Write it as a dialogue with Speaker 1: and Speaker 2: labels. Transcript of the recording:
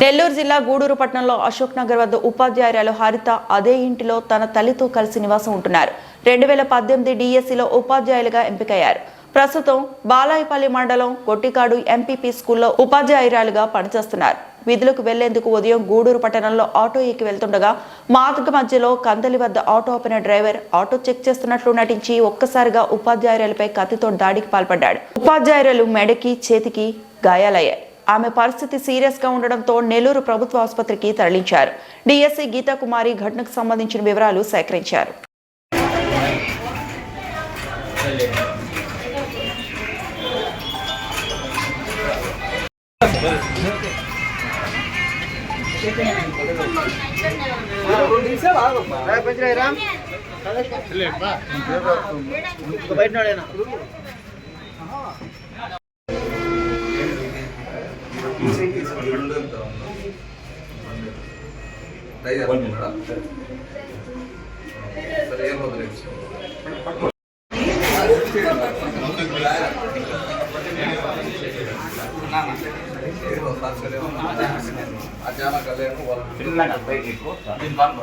Speaker 1: నెల్లూరు జిల్లా గూడూరు పట్టణంలో అశోక్ నగర్ వద్ద ఉపాధ్యాయురాలు హరిత అదే ఇంటిలో తన తల్లితో కలిసి నివాసం ఉంటున్నారు. రెండు వేల పద్దెనిమిది డిఎస్సిలో ఉపాధ్యాయులుగా ఎంపికయ్యారు. ప్రస్తుతం బాలాయపల్లి మండలం కొట్టికాడు ఎంపీపీ స్కూల్లో ఉపాధ్యాయురాలుగా పనిచేస్తున్నారు. విధులకు వెళ్ళేందుకు ఉదయం గూడూరు పట్టణంలో ఆటో ఎక్కి వెళ్తుండగా మార్గ మధ్యలో కందలి వద్ద ఆటో ఆపిన డ్రైవర్ ఆటో చెక్ చేస్తున్నట్లు నటించి ఒక్కసారిగా ఉపాధ్యాయురాలపై కత్తితో దాడికి పాల్పడ్డాడు. ఉపాధ్యాయురాలు మెడకి చేతికి గాయాలయ్యాయి. ఆమె పరిస్థితి సీరియస్గా ఉండడంతో నెల్లూరు ప్రభుత్వ ఆసుపత్రికి తరలించారు. డిఎస్సీ గీతా కుమారి ఘటనకు సంబంధించిన వివరాలు సేకరించారు.
Speaker 2: సరే ఏం వదిలేదు అజాన కళ్యాణ్ వాళ్ళు బయట దీని పనులు